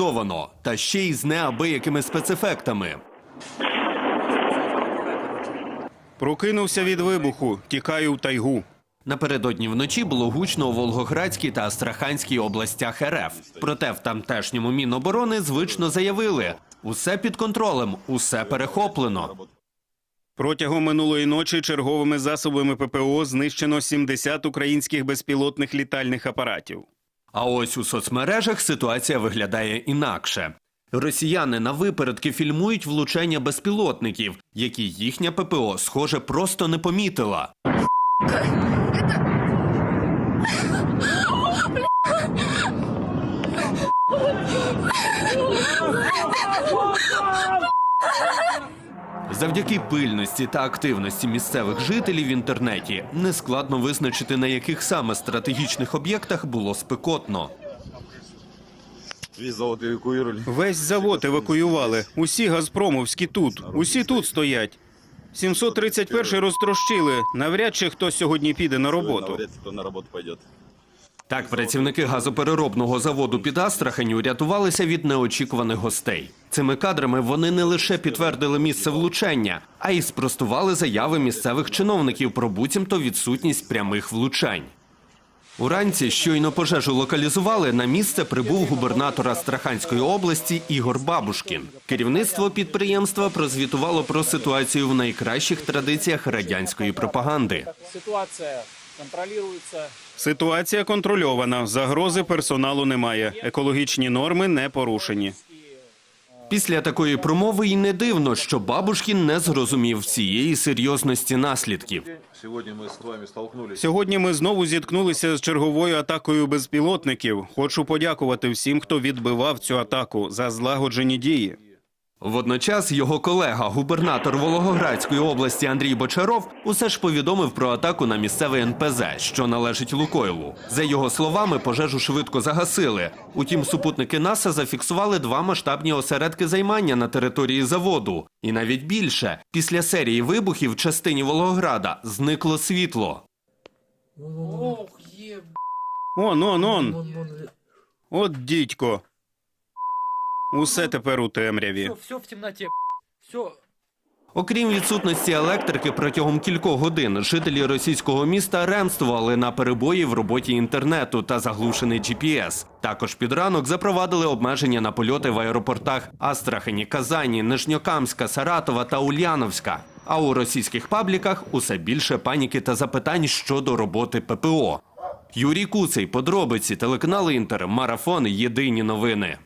організовано та ще й з неабиякими спецефектами. Прокинувся від вибуху, тікаю в тайгу. Напередодні вночі було гучно у Волгоградській та Астраханській областях РФ. Проте в тамтешньому Міноборони звично заявили: усе під контролем, усе перехоплено. Протягом минулої ночі черговими засобами ППО знищено 70 українських безпілотних літальних апаратів. А ось у соцмережах ситуація виглядає інакше. Росіяни на випередки фільмують влучення безпілотників, які їхня ППО, схоже, просто не помітила. Завдяки пильності та активності місцевих жителів в інтернеті нескладно визначити, на яких саме стратегічних об'єктах було спекотно. Весь завод эвакуировали. Весь завод евакуювали. Усі газпромовські тут. Усі тут стоять. 731 розтрощили. Навряд чи хтось сьогодні піде на роботу. Так, працівники газопереробного заводу під Астраханью рятувалися від неочікуваних гостей. Цими кадрами вони не лише підтвердили місце влучання, а й спростували заяви місцевих чиновників про буцімто відсутність прямих влучань. Уранці щойно пожежу локалізували. На місце прибув губернатор Астраханської області Ігор Бабушкін. Керівництво підприємства прозвітувало про ситуацію в найкращих традиціях радянської пропаганди. Ситуация контролируется. Ситуація контрольована. Загрози персоналу немає. Екологічні норми не порушені. Після такої промови й не дивно, що Бабушкін не зрозумів всієї серйозності наслідків. Сегодня мы с вами столкнулись. Сьогодні ми знову зіткнулися з черговою атакою безпілотників. Хочу подякувати всім, хто відбивав цю атаку за злагоджені дії. Водночас його колега, губернатор Вологоградської області Андрій Бочаров, усе ж повідомив про атаку на місцевий НПЗ, що належить Лукойлу. За його словами, пожежу швидко загасили. Утім, супутники НАСА зафіксували два масштабні осередки займання на території заводу. І навіть більше після серії вибухів в частині Волограда зникло світло. Ох, еб... Он, он, он. От дідько. Усе тепер у темряві. Все, все в темноте. Все. Окрім відсутності електрики, протягом кількох годин жителі російського міста ремствували на перебої в роботі інтернету та заглушений GPS. Також під ранок запровадили обмеження на польоти в аеропортах Астрахані, Казані, Нижньокамська, Саратова та Ульяновська. А у російських пабліках усе більше паніки та запитань щодо роботи ППО. Юрій Куцей, подробиці, телеканал Інтер, марафон, єдині новини.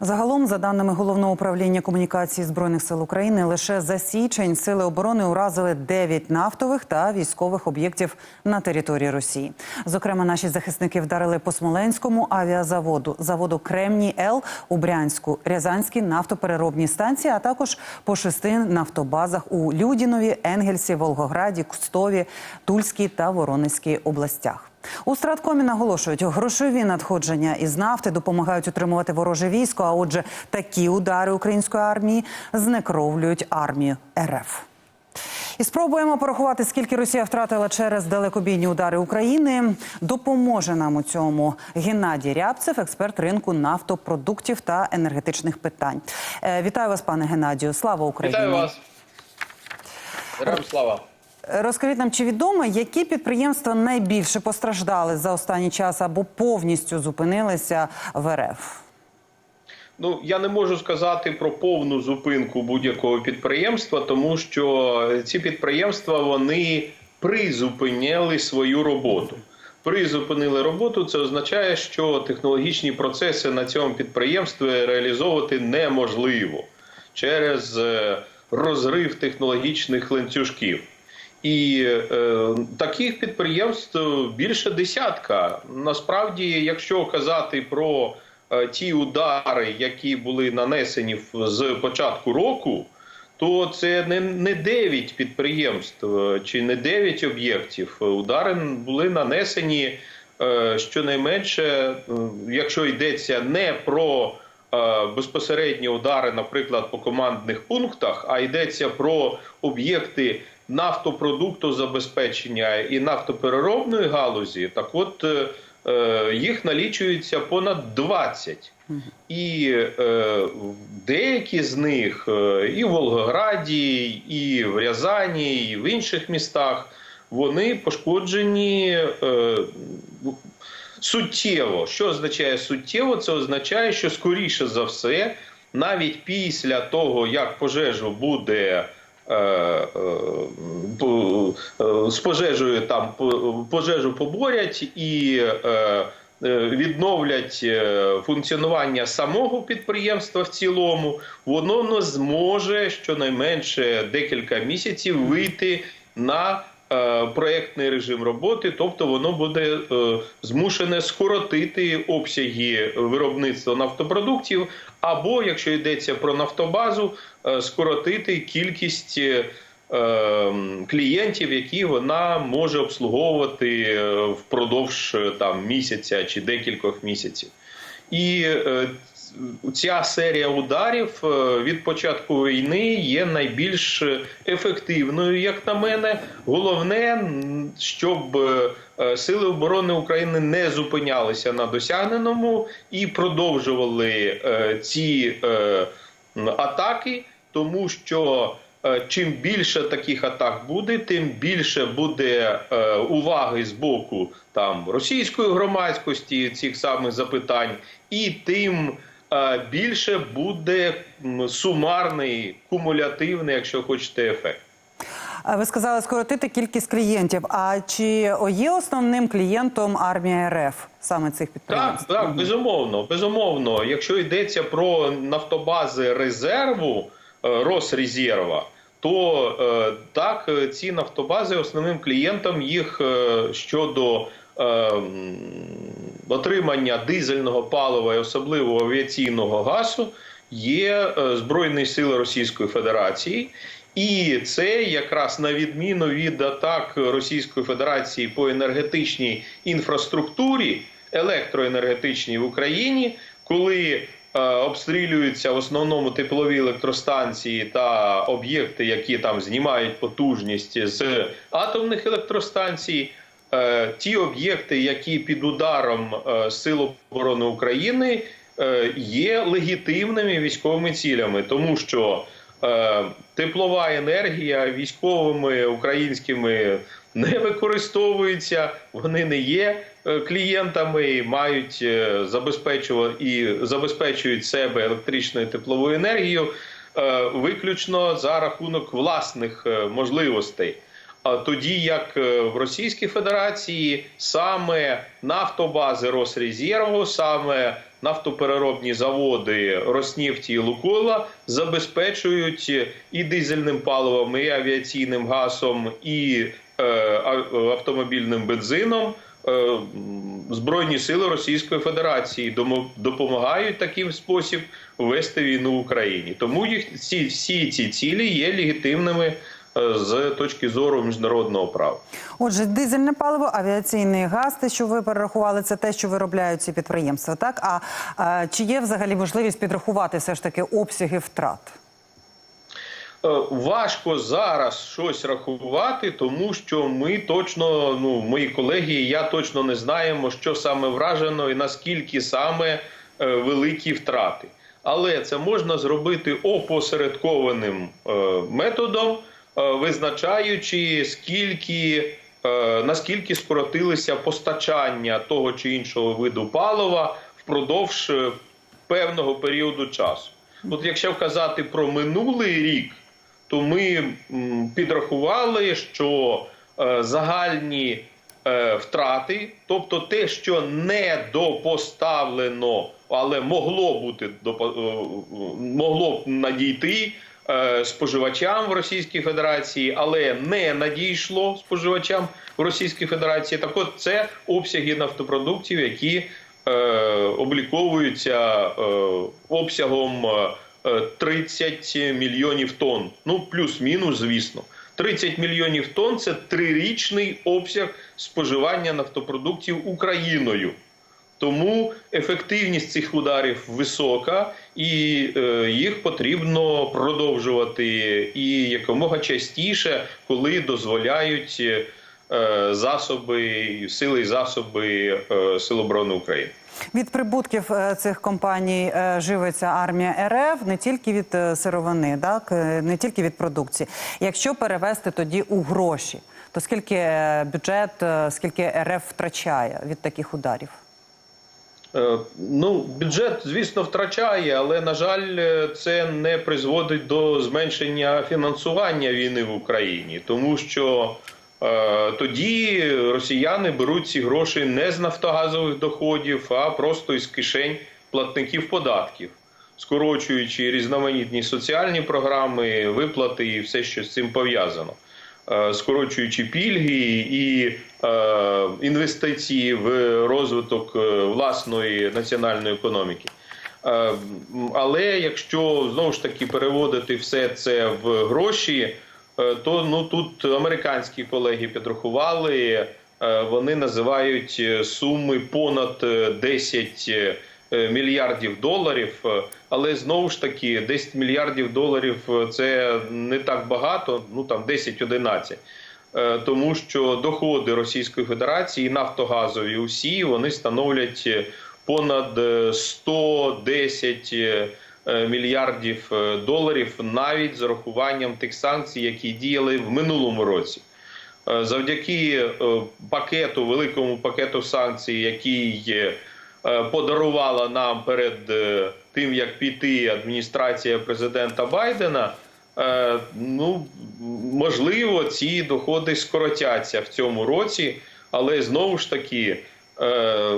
Загалом, за даними головного управління комунікації збройних сил України, лише за січень сили оборони уразили 9 нафтових та військових об'єктів на території Росії. Зокрема, наші захисники вдарили по Смоленському авіазаводу, заводу Кремній Л у Брянську, Рязанській нафтопереробній станції, а також по шести нафтобазах у Людінові, Енгельсі, Волгограді, Кустові, Тульській та Воронезькій областях. У Страткомі наголошують, грошові надходження із нафти допомагають утримувати вороже військо. А отже, такі удари української армії знекровлюють армію РФ. І спробуємо порахувати, скільки Росія втратила через далекобійні удари України. Допоможе нам у цьому Геннадій Рябцев, експерт ринку нафтопродуктів та енергетичних питань. Е, Вітаю вас, пане Геннадію. Слава Україні! Вітаю вас. Героям слава. Розкажіть нам, чи відомо, які підприємства найбільше постраждали за останній час або повністю зупинилися в РФ? Ну я не можу сказати про повну зупинку будь-якого підприємства, тому що ці підприємства вони призупиняли свою роботу. Призупинили роботу, це означає, що технологічні процеси на цьому підприємстві реалізовувати неможливо через е, розрив технологічних ланцюжків. І е, таких підприємств більше десятка. Насправді, якщо казати про е, ті удари, які були нанесені з початку року, то це не, не 9 підприємств е, чи не 9 об'єктів. Удари були нанесені е, щонайменше, е, якщо йдеться не про е, безпосередні удари, наприклад, по командних пунктах, а йдеться про об'єкти нафтопродуктозабезпечення і нафтопереробної галузі. Так, от е, е, їх налічується понад 20. І е, деякі з них і в Волгограді, і в Рязані, і в інших містах вони пошкоджені е, суттєво. Що означає суттєво? Це означає, що скоріше за все, навіть після того, як пожежу буде. Е, е, е, З пожежею там по- пожежу поборять і е, е, відновлять е, функціонування самого підприємства в цілому, воно зможе щонайменше декілька місяців вийти на е, проектний режим роботи, тобто воно буде е, змушене скоротити обсяги виробництва нафтопродуктів, або якщо йдеться про нафтобазу, е, скоротити кількість. е, е, Клієнтів, які вона може обслуговувати впродовж там місяця чи декількох місяців, і ця серія ударів е, від початку війни є найбільш ефективною, як на мене. Головне, щоб е, сили оборони України не зупинялися на досягненому і продовжували е, ці е, атаки, тому що. е, Чим більше таких атак буде, тим більше буде е, уваги з боку там російської громадськості цих самих запитань, і тим е, більше буде сумарний, кумулятивний, якщо хочете, ефект. Ви сказали скоротити кількість клієнтів. А чи є основним клієнтом армія РФ саме цих Так, підприємств? так, безумовно, безумовно. Якщо йдеться про нафтобази резерву е, Росрезерва, то е, так ці нафтобази основним клієнтом їх е, щодо отримання дизельного палива і особливо авіаційного газу є е, Збройні Сили Російської Федерації. І це якраз на відміну від атак Російської Федерації по енергетичній інфраструктурі, електроенергетичній в Україні, коли е, обстрілюються в основному теплові електростанції та об'єкти, які там знімають потужність з атомних електростанцій. Е, ті об'єкти, які під ударом е, Сил оборони України е, є легітимними військовими цілями, тому що теплова енергія військовими українськими не використовується, вони не є клієнтами мають забезпечувати і забезпечують себе електричною тепловою енергією виключно за рахунок власних можливостей. Тоді як е, в Російській Федерації саме нафтобази Росрезерву, саме нафтопереробні заводи Роснефті і Лукойла забезпечують і дизельним паливом, і авіаційним газом, і е, автомобільним бензином. е, Збройні сили Російської Федерації допомагають таким спосіб вести війну в Україні. Тому їх ці всі ці цілі є легітимними з точки зору міжнародного права. Отже, дизельне паливо, авіаційний газ, те, що ви перерахували, це те, що виробляють ці підприємства. Так а, а чи є взагалі можливість підрахувати все ж таки обсяги втрат? Е, Важко зараз щось рахувати, тому що ми точно, ну мої колеги, і я точно не знаємо, що саме вражено і наскільки саме е, великі втрати. Але це можна зробити опосередкованим е, методом, е, визначаючи скільки. е, Наскільки скоротилися постачання того чи іншого виду палива впродовж е, певного періоду часу? От якщо казати про минулий рік, то ми підрахували, що е, загальні е, втрати, тобто те, що не допоставлено, але могло бути е, могло б надійти е, споживачам в Російській Федерації, але не надійшло споживачам в Російській Федерації. Так от це обсяги нафтопродуктів, які е, обліковуються е, обсягом. е, е, 30 мільйонів тонн. Ну, плюс-мінус, звісно. 30 мільйонів тонн це трирічний обсяг споживання нафтопродуктів Україною. Тому ефективність цих ударів висока, і е, їх потрібно продовжувати і якомога частіше, коли дозволяють е, засоби, сили і засоби е, Сил оборони України. Від прибутків цих компаній живиться армія РФ не тільки від сировини, так не тільки від продукції. Якщо перевести тоді у гроші, то скільки бюджет, скільки РФ втрачає від таких ударів? Е, Ну, бюджет, звісно, втрачає, але на жаль, е, це не призводить до зменшення фінансування війни в Україні, тому що е, тоді росіяни беруть ці гроші не з нафтогазових доходів, а просто із кишень платників податків, скорочуючи різноманітні соціальні програми, виплати і все, що з цим пов'язано. Е, скорочуючи пільги і е, інвестиції в розвиток е, власної національної економіки. Але якщо знову ж таки переводити все це в гроші, то ну тут американські колеги підрахували, вони називають суми понад е, 10 е, мільярдів доларів. Е, Але знову ж таки, 10 мільярдів доларів е, це не так багато, ну там 10-11. Е, Тому що доходи Російської Федерації, нафтогазові усі, вони становлять е, понад е, 110 е, е, мільярдів е, доларів навіть з урахуванням тих санкцій, які діяли в минулому році. Е, Завдяки е, пакету, великому пакету санкцій, який е, подарувала нам перед е, тим, як піти адміністрація президента Байдена. е, Ну можливо, ці доходи скоротяться в цьому році, але знову ж таки, е,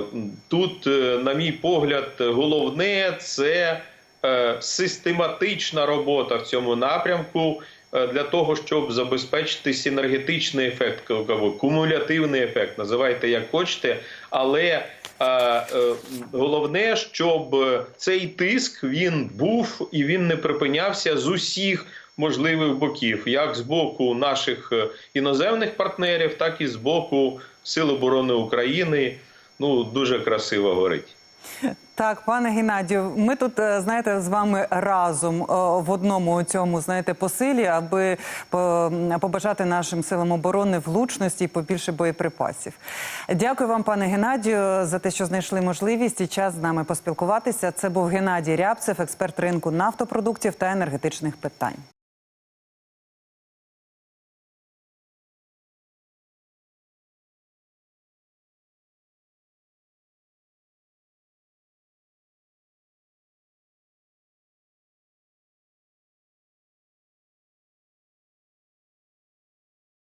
тут, е, на мій погляд, головне це е, систематична робота в цьому напрямку е, для того, щоб забезпечити синергетичний ефект, ку- кумулятивний ефект, називайте як хочете, але е, е, головне, щоб цей тиск він був і він не припинявся з усіх можливих боків, як з боку наших е, іноземних партнерів, так і з боку Сил оборони України. Ну дуже красиво горить. Так, пане Геннадію, ми тут е, знаєте з вами разом е, в одному цьому знаєте посилі, аби побажати нашим силам оборони влучності і побільше боєприпасів. Дякую вам, пане Геннадію, за те, що знайшли можливість і час з нами поспілкуватися. Це був Геннадій Рябцев, експерт ринку нафтопродуктів та енергетичних питань.